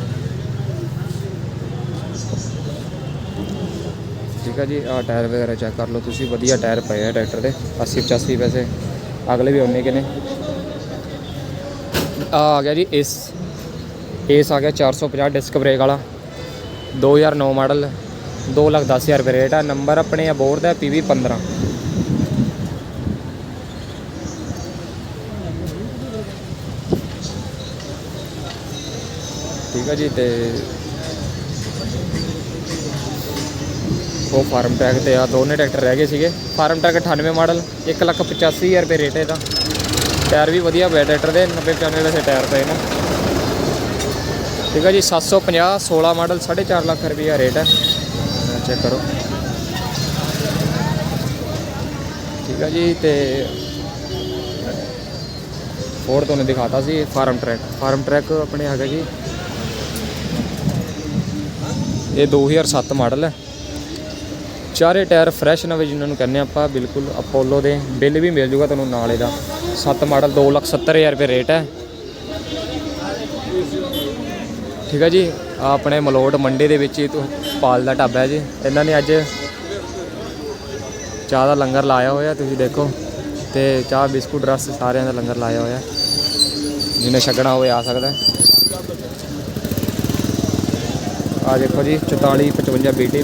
ਠੀਕ ਹੈ ਜੀ ਆ ਟਾਇਰ ਵਗੈਰਾ ਚੈੱਕ ਕਰ ਲਓ। ਤੁਸੀਂ ਵਧੀਆ ਟਾਇਰ ਪਏ ਆ ਟਰੈਕਟਰ ਦੇ 80 85 ਪੈਸੇ। ਅਗਲੇ ਵੀ ਉਹਨੇ ਕਿ ਨੇ ਆ ਆ ਗਿਆ ਜੀ, ਇਸ ਇਸ ਆ ਗਿਆ 450 ਡਿਸਕ ਬ੍ਰੇਕ ਵਾਲਾ। 2009 ਮਾਡਲ 2 ਲੱਖ 10 ਹਜ਼ਾਰ ਰੁਪਏ ਰੇਟ ਆ। ਨੰਬਰ ਆਪਣੇ ਅਬੋਰ ਦਾ PV 15 ਠੀਕ ਆ ਜੀ, ਤੇ ਉਹ ਫਾਰਮ ਟਰੈਕ ਤੇ ਆ। ਦੋਨੇ ਟਰੈਕਟਰ ਰਹਿ ਗਏ ਸੀਗੇ। ਫਾਰਮ ਟਰੈਕ 98 ਮਾਡਲ 1 ਲੱਖ 85 ਹਜ਼ਾਰ ਰੁਪਏ ਰੇਟ ਇਹਦਾ। ਟਾਇਰ ਵੀ ਵਧੀਆ ਪਿਆ ਟਰੈਕਟਰ ਦੇ 90 95 ਵੈਸੇ ਟਾਇਰ ਪਏ ਨੇ। ਠੀਕ ਆ ਜੀ 750 16 ਮਾਡਲ 4.5 ਲੱਖ ਰੁਪਏ ਰੇਟ ਹੈ। ਚੈੱਕ ਕਰੋ। ਠੀਕ ਆ ਜੀ ਤੇ ਹੋਰ ਤੁਹਾਨੂੰ ਦਿਖਾਤਾ ਸੀ ਫਾਰਮ ਟਰੈਕ ਫਾਰਮ ਟਰੈਕ ਆਪਣੇ ਹੈਗਾ ਜੀ। ਇਹ 2007 ਮਾਡਲ ਹੈ। ਚਾਰੇ ਟਾਇਰ ਫਰੈਸ਼ ਨਵੇਂ ਜਿਨ੍ਹਾਂ ਨੂੰ ਕਹਿੰਦੇ ਆਪਾਂ ਬਿਲਕੁਲ ਅਪੋਲੋ ਦੇ। ਬਿੱਲ ਵੀ ਮਿਲ ਜੂਗਾ ਤੁਹਾਨੂੰ ਨਾਲ ਇਹਦਾ। 7 ਮਾਡਲ 2 ਲੱਖ 70 ਹਜ਼ਾਰ ਰੁਪਏ ਰੇਟ ਹੈ। ਠੀਕ ਹੈ ਜੀ ਆ ਆਪਣੇ ਮਲੋਟ ਮੰਡੀ ਦੇ ਵਿੱਚ ਹੀ ਪਾਲ ਦਾ ਢਾਬਾ ਹੈ ਜੀ। ਇਹਨਾਂ ਨੇ ਅੱਜ ਚਾਹ ਦਾ ਲੰਗਰ ਲਾਇਆ ਹੋਇਆ, ਤੁਸੀਂ ਦੇਖੋ। ਤੇ ਚਾਹ, ਬਿਸਕੁਟ, ਰਸ ਸਾਰਿਆਂ ਦਾ ਲੰਗਰ ਲਾਇਆ ਹੋਇਆ। ਜਿਹਨੇ ਛਕਣਾ ਹੋਵੇ ਆ ਸਕਦਾ ਹੈ। ਆ ਦੇਖੋ ਜੀ 44 55 BT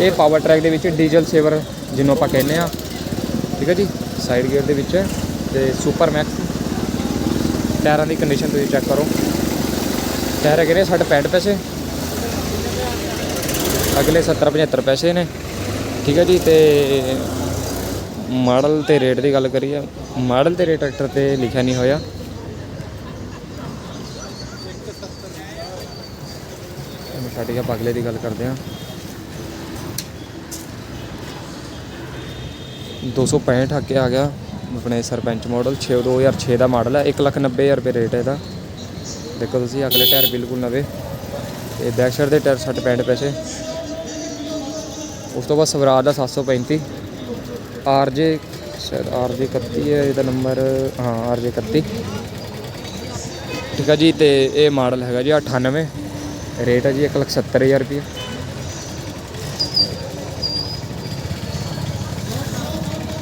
ਇਹ ਪਾਵਰ ਟਰੈਕ ਦੇ ਵਿੱਚ ਡੀਜ਼ਲ ਸੇਵਰ ਜਿਹਨੂੰ ਆਪਾਂ ਕਹਿੰਦੇ ਆ ਠੀਕ ਹੈ ਜੀ ਸਾਈਡ ਗੇਅਰ ਦੇ ਵਿੱਚ। ਤੇ ਸੁਪਰ ਮੈਕਸ ਟਾਇਰਾਂ ਦੀ ਕੰਡੀਸ਼ਨ ਤੁਸੀਂ ਚੈੱਕ ਕਰੋ। ਟਾਇਰ ਹੈਗੇ ਨੇ 60 65 ਪੈਸੇ। ਅਗਲੇ 70 75 ਪੈਸੇ ਨੇ। ਠੀਕ ਹੈ ਜੀ, ਤੇ ਮਾਡਲ ਤੇ ਰੇਟ ਦੀ ਗੱਲ ਕਰੀਏ, ਮਾਡਲ ਤੇ ਰੇਟ ਟਰੈਕਟਰ ਤੇ ਲਿਖਿਆ ਨਹੀਂ ਹੋਇਆ। ਹੁਣ ਛੱਡ ਕੇ ਆਪਾਂ ਅਗਲੇ ਦੀ ਗੱਲ ਕਰਦੇ ਹਾਂ। 265 ਕੇ ਆ ਗਿਆ। ਆਪਣੇ ਸਰਪੰਚ ਮਾਡਲ 6 2006 ਦਾ ਮਾਡਲ ਹੈ 190000 ਰੁਪਏ ਰੇਟ ਹੈ ਇਹਦਾ। ਦੇਖੋ ਤੁਸੀਂ ਅਗਲੇ ਟਾਇਰ ਬਿਲਕੁਲ ਨਵੇਂ। ਤੇ ਬੈਕ ਸਾਈਡ ਦੇ ਟਾਇਰ 60 65 ਪੈਸੇ ਉਸ ਤੋਂ ਬਾਅਦ ਸਵਰਾਜ ਦਾ 735 ਆਰਜੇ ਸ਼ਾਇਦ ਆਰਜੇ 31 ਹੈ, ਇਹਦਾ ਨੰਬਰ ਹਾਂ ਆਰਜੇ 31 ਠੀਕ ਹੈ ਜੀ, ਤੇ ਇਹ ਮਾਡਲ ਹੈਗਾ ਜੀ 98 ਰੇਟ ਹੈ ਜੀ 170000 ਰੁਪਏ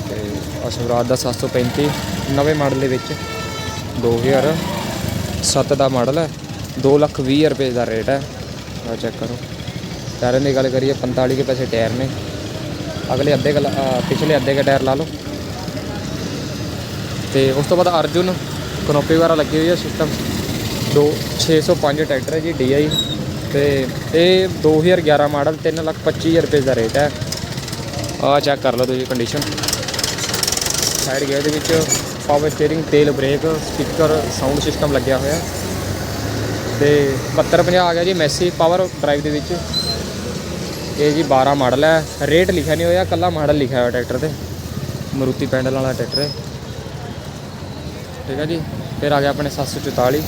ਤੇ ਆਹ ਸਵਰਾਜ ਦਾ 735 ਨਵੇਂ ਮਾਡਲ ਦੇ ਵਿੱਚ। 2007 ਦਾ ਮਾਡਲ ਹੈ। 2 ਲੱਖ 20 ਰੁਪਏ ਦਾ ਰੇਟ ਹੈ। ਆ ਚੈੱਕ ਕਰੋ। ਟਾਇਰਾਂ ਦੀ ਗੱਲ ਕਰੀਏ 45 ਕੇ ਪੈਸੇ ਟਾਇਰ ਨੇ। ਅਗਲੇ ਅੱਧੇ ਕੁ ਪਿਛਲੇ ਅੱਧੇ ਕੇ ਟਾਇਰ ਲਾ ਲਓ। ਤੇ ਉਸ ਤੋਂ ਬਾਅਦ ਅਰਜੁਨ ਕਨੋਪੀ ਵਗੈਰਾ ਲੱਗੀ ਹੋਈ ਹੈ ਸਿਸਟਮ ਦੋ 605 ਟਰੈਕਟਰ ਹੈ ਜੀ DI ਤੇ ਇਹ 2011 ਮਾਡਲ 3 ਲੱਖ 25 ਰੁਪਏ ਦਾ ਰੇਟ ਹੈ। ਆ ਚੈੱਕ ਕਰ ਲਓ ਤੁਸੀਂ ਕੰਡੀਸ਼ਨ ਸਾਈਡ ਗੇਅਰ ਦੇ ਵਿੱਚ ਪਾਵਰ ਸਟੀਅਰਿੰਗ ਤੇਲ ਬ੍ਰੇਕ ਸਪੀਕਰ ਸਾਊਂਡ ਸਿਸਟਮ ਲੱਗਿਆ ਹੋਇਆ। ਤੇ 7250 ਆ ਗਿਆ ਜੀ ਮੈਸੀ ਪਾਵਰ ਡਰਾਈਵ ਦੇ ਵਿੱਚ। ਇਹ ਜੀ 12 ਮਾਡਲ ਹੈ। ਰੇਟ ਲਿਖਿਆ ਨਹੀਂ ਹੋਇਆ ਕੱਲਾ ਮਾਡਲ ਲਿਖਿਆ ਹੋਇਆ ਟਰੈਕਟਰ ਤੇ। ਮਰੂਤੀ ਪੈਂਡਲ ਵਾਲਾ ਟਰੈਕਟਰ ਹੈ। ਠੀਕ ਹੈ ਜੀ। ਫਿਰ ਆ ਗਿਆ ਆਪਣੇ 744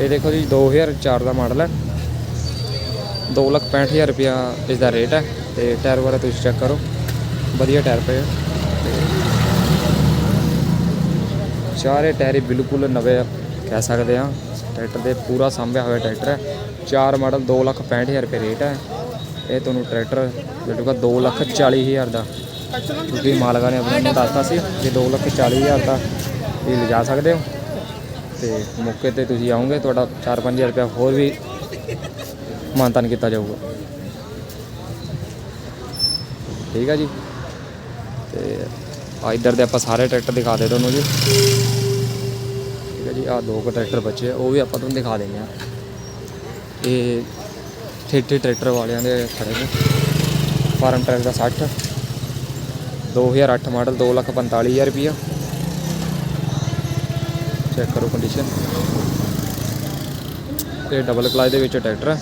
ਇਹ ਦੇਖੋ ਜੀ 2004 ਦਾ ਮਾਡਲ ਹੈ। 265000 ਰੁਪਿਆ ਇਸ ਦਾ ਰੇਟ ਹੈ। ਤੇ ਟਾਇਰ ਵਗੈਰਾ ਤੁਸੀਂ ਚੈੱਕ ਕਰੋ। ਵਧੀਆ ਟਾਇਰ ਪਏ ਆ। ਤੇ ਚਾਰੇ ਟਾਇਰ ਬਿਲਕੁਲ ਨਵੇਂ ਕਹਿ ਸਕਦੇ ਆ ਟਰੈਕਟਰ ਦੇ ਪੂਰਾ ਸਾਂਭਿਆ ਹੋਇਆ ਟਰੈਕਟਰ ਹੈ। ਚਾਰ ਮਾਡਲ 265000 ਰੁਪਏ ਰੇਟ ਹੈ। ਇਹ ਤੁਹਾਨੂੰ ਟਰੈਕਟਰ ਮਿਲੂਗਾ 240000 ਦਾ। ਕਿਉਂਕਿ ਮਾਲਕਾਂ ਨੇ ਆਪਣੇ ਨੂੰ ਦੱਸਤਾ ਸੀ ਕਿ 240000 ਦਾ ਇਹ ਲਿਜਾ ਸਕਦੇ ਹੋ। ਤੇ ਮੌਕੇ ਤੇ ਤੁਸੀਂ ਆਉਂਗੇ ਤੁਹਾਡਾ 4-5000 ਰੁਪਏ ਹੋਰ ਵੀ ਮਾਨਤਾਨ ਕੀਤਾ ਜਾਊਗਾ। ਠੀਕ ਆ ਜੀ। ਤੇ ਆ, ਇੱਧਰ ਦੇ ਆਪਾਂ ਸਾਰੇ ਟਰੈਕਟਰ ਦਿਖਾ ਦੇ ਤੁਹਾਨੂੰ ਜੀ। ਠੀਕ ਹੈ ਜੀ, ਆ ਦੋ ਕੁ ਟਰੈਕਟਰ ਬਚੇ ਆ, ਉਹ ਵੀ ਆਪਾਂ ਤੁਹਾਨੂੰ ਦਿਖਾ ਦਿੰਦੇ ਆ। ਇਹ ਠੇਠੇ ਟਰੈਕਟਰ ਵਾਲਿਆਂ ਦੇ ਖੜੇ ਨੇ। ਫਾਰਮ ਟਰੈਕ ਦਾ 60 2008 ਮਾਡਲ 245000 ਰੁਪਿਆ ਚੈੱਕ ਕਰੋ ਕੰਡੀਸ਼ਨ ਇਹ ਡਬਲ ਕਲਾਚ ਦੇ ਵਿੱਚ ਟਰੈਕਟਰ ਹੈ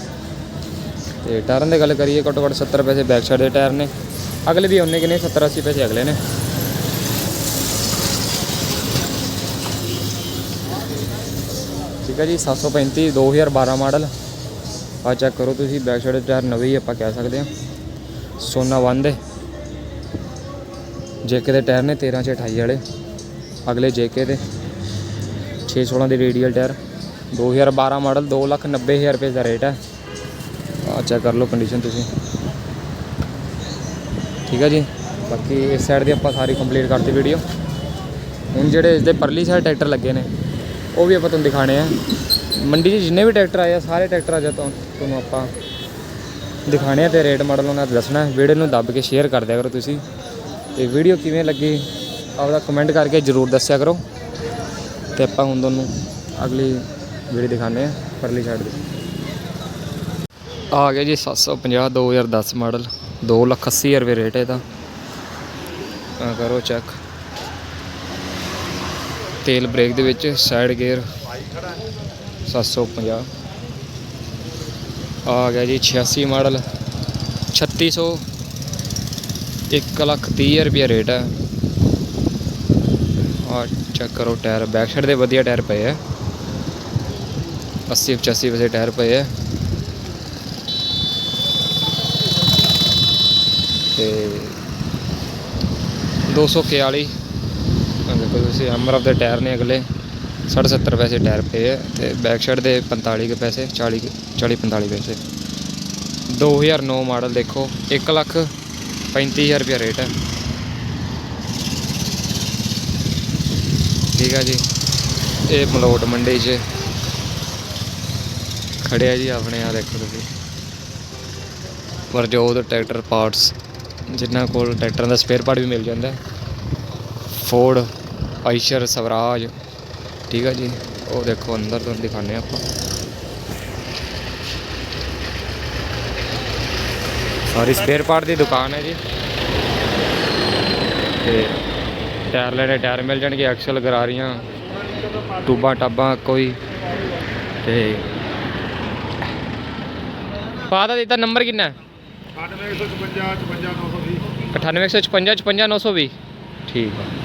ਤੇ ਟਾਇਰਾਂ ਦੀ ਗੱਲ ਕਰੀਏ, ਘੱਟੋ ਘੱਟ 70 ਪੈਸੇ ਬੈਕ ਸਾਈਡ ਦੇ ਟਾਇਰ ਨੇ। ਅਗਲੇ ਵੀ ਉਹਨੇ ਕਿ ਨੇ 70 80 ਪੈਸੇ ਅਗਲੇ ਨੇ। ਠੀਕ ਹੈ ਜੀ 735 2012 ਮਾਡਲ। ਆ ਚੈੱਕ ਕਰੋ ਤੁਸੀਂ, ਬੈਕ ਸਾਈਡ ਦੇ ਟਾਇਰ ਨਵੇਂ ਹੀ ਆਪਾਂ ਕਹਿ ਸਕਦੇ ਹਾਂ। ਸੋਨਾ ਬੰਦ ਹੈ। ਜੇਕੇ ਦੇ ਟਾਇਰ ਨੇ 13 ਚ 28 ਵਾਲੇ। ਅਗਲੇ ਜੇਕੇ ਦੇ। 616 ਦੇ ਰੇਡੀਅਲ ਟਾਇਰ 2012 ਮਾਡਲ 290000 ਰੁਪਏ ਦਾ ਰੇਟ ਹੈ। ਆ ਚੈੱਕ ਕਰ ਲਓ ਕੰਡੀਸ਼ਨ ਤੁਸੀਂ। ਠੀਕ ਹੈ ਜੀ। ਬਾਕੀ ਇਸ ਸਾਈਡ ਦੀ ਆਪਾਂ ਸਾਰੀ ਕੰਪਲੀਟ ਕਰਤੀ ਵੀਡੀਓ ਹੁਣ ਜਿਹੜੇ ਇਸ ਦੇ ਪਰਲੀ ਸਾਈਡ ਟਰੈਕਟਰ ਲੱਗੇ ਨੇ ਉਹ ਵੀ ਆਪਾਂ ਤੁਹਾਨੂੰ ਦਿਖਾਣੇ ਆ। ਮੰਡੀ 'ਚ ਜਿੰਨੇ ਵੀ ਟਰੈਕਟਰ ਆਏ ਆ, ਸਾਰੇ ਟਰੈਕਟਰ ਆ ਤੁਹਾਨੂੰ ਤੁਹਾਨੂੰ ਆਪਾਂ ਦਿਖਾਣੇ ਆ ਤੇ ਰੇਟ ਮਾਡਲ ਉਹਨਾਂ ਦਾ ਦੱਸਣਾ। ਵੀਡੀਓ ਨੂੰ ਦੱਬ ਕੇ ਸ਼ੇਅਰ ਕਰ ਦਿਆ ਕਰੋ ਤੁਸੀਂ। ਤੇ ਵੀਡੀਓ ਕਿਵੇਂ ਲੱਗੀ, ਆਪਦਾ ਕਮੈਂਟ ਕਰਕੇ ਜਰੂਰ ਦੱਸਿਆ ਕਰੋ। ਤੇ ਆਪਾਂ ਹੁਣ ਤੁਹਾਨੂੰ ਅਗਲੀ ਵੀਡੀਓ ਦਿਖਾਣੇ ਆ, ਪਰਲੀ ਸਾਈਡ ਦੀ। ਆ ਗਿਆ ਜੀ 750 2010 ਮਾਡਲ। 2 ਲੱਖ 80 ਰੁਪਏ ਰੇਟ ਹੈ ਇਹਦਾ। ਆ ਕਰੋ ਚੈੱਕ ਤੇਲ ਬ੍ਰੇਕ ਦੇ ਵਿੱਚ ਸਾਈਡ ਗੇਅਰ 750 ਆ ਗਿਆ ਜੀ 86 ਮਾਡਲ 3600 1 ਲੱਖ 30 ਰੁਪਏ ਰੇਟ ਹੈ ਆ ਚੈੱਕ ਕਰੋ ਟਾਇਰ ਬੈਕ ਸਾਈਡ ਦੇ ਵਧੀਆ ਟਾਇਰ ਪਏ ਆ। 80 85 ਵਜੇ ਟਾਇਰ ਪਏ ਆ। ਤੇ 241 ਆ ਦੇਖੋ ਤੁਸੀਂ ਅਮਰਫ ਦੇ ਟਾਇਰ ਨੇ ਅਗਲੇ 60 70 ਪੈਸੇ ਟਾਇਰ ਪਏ ਹੈ ਤੇ ਬੈਕ ਸਾਈਡ ਦੇ 45 ਕੇ ਪੈਸੇ 40 ਕੁ- 40 45 ਪੈਸੇ। 2009 ਮਾਡਲ ਦੇਖੋ 1 ਲੱਖ 35000 ਰੁਪਏ ਰੇਟ ਹੈ ਠੀਕ ਹੈ ਜੀ। ਇਹ ਮਲੋਟ ਮੰਡੀ 'ਚ ਖੜਿਆ ਜੀ ਆਪਣੇ ਆ ਦੇਖੋ ਤੁਸੀਂ। ਵਰਜੋਤ ਟਰੈਕਟਰ ਪਾਰਟਸ ਜਿਨ੍ਹਾਂ ਕੋਲ ਟਰੈਕਟਰਾਂ ਦਾ ਸਪੇਅਰ ਪਾਰਟ ਵੀ ਮਿਲ ਜਾਂਦਾ। ਫੋਰਡ ਆਈਸ਼ਰ ਸਵਰਾਜ। ਠੀਕ ਹੈ ਜੀ। ਉਹ ਦੇਖੋ ਅੰਦਰ ਤੁਹਾਨੂੰ ਦਿਖਾਣੇ ਆਪਾਂ। ਸਾਰੀ ਸਪੇਅਰ ਪਾਰਟ ਦੀ ਦੁਕਾਨ ਹੈ ਜੀ। ਤੇ ਟਾਇਰ ਲੈਣੇ ਟਾਇਰ ਮਿਲ ਜਾਣਗੇ ਐਕਸਲ ਗਰਾਰੀਆਂ ਟੂਬਾਂ ਟਾਬਾਂ ਕੋਈ। ਤੇ ਪਾਦਾ ਦਿੱਤਾ ਨੰਬਰ ਕਿੰਨਾ ਹੈ? 9855 55920 ਠੀਕ ਆ।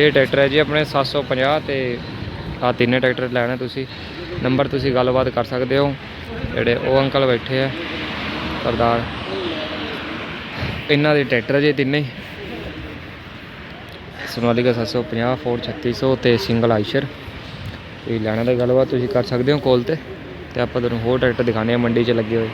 ਇਹ ਟਰੈਕਟਰ ਹੈ ਜੀ, ਆਪਣੇ 750 ਤੇ ਆ ਤਿੰਨੇ ਟਰੈਕਟਰ ਲੈਣਾ ਤੁਸੀਂ। ਨੰਬਰ ਤੁਸੀਂ ਗੱਲਬਾਤ ਕਰ ਸਕਦੇ ਹੋ। ਜਿਹੜੇ ਉਹ ਅੰਕਲ ਬੈਠੇ ਆ, ਸਰਦਾਰ। ਇਹਨਾਂ ਦੇ ਟਰੈਕਟਰ ਹੈ ਜੀ, ਤਿੰਨੇ। ਸੋਨਾਲੀਕਾ 750 ਫੋਰ 3600 ਤੇ ਸਿੰਗਲ ਆਈਸ਼ਰ। ਇਹ ਲੈਣਾ ਦਾ ਗੱਲਬਾਤ ਤੁਸੀਂ ਕਰ ਸਕਦੇ ਹੋ ਕੋਲ ਤੇ। ਤੇ ਆਪਾਂ ਤੁਹਾਨੂੰ ਹੋਰ ਟਰੈਕਟਰ ਦਿਖਾਣੇ ਆ ਮੰਡੀ 'ਚ ਲੱਗੇ ਹੋਏ।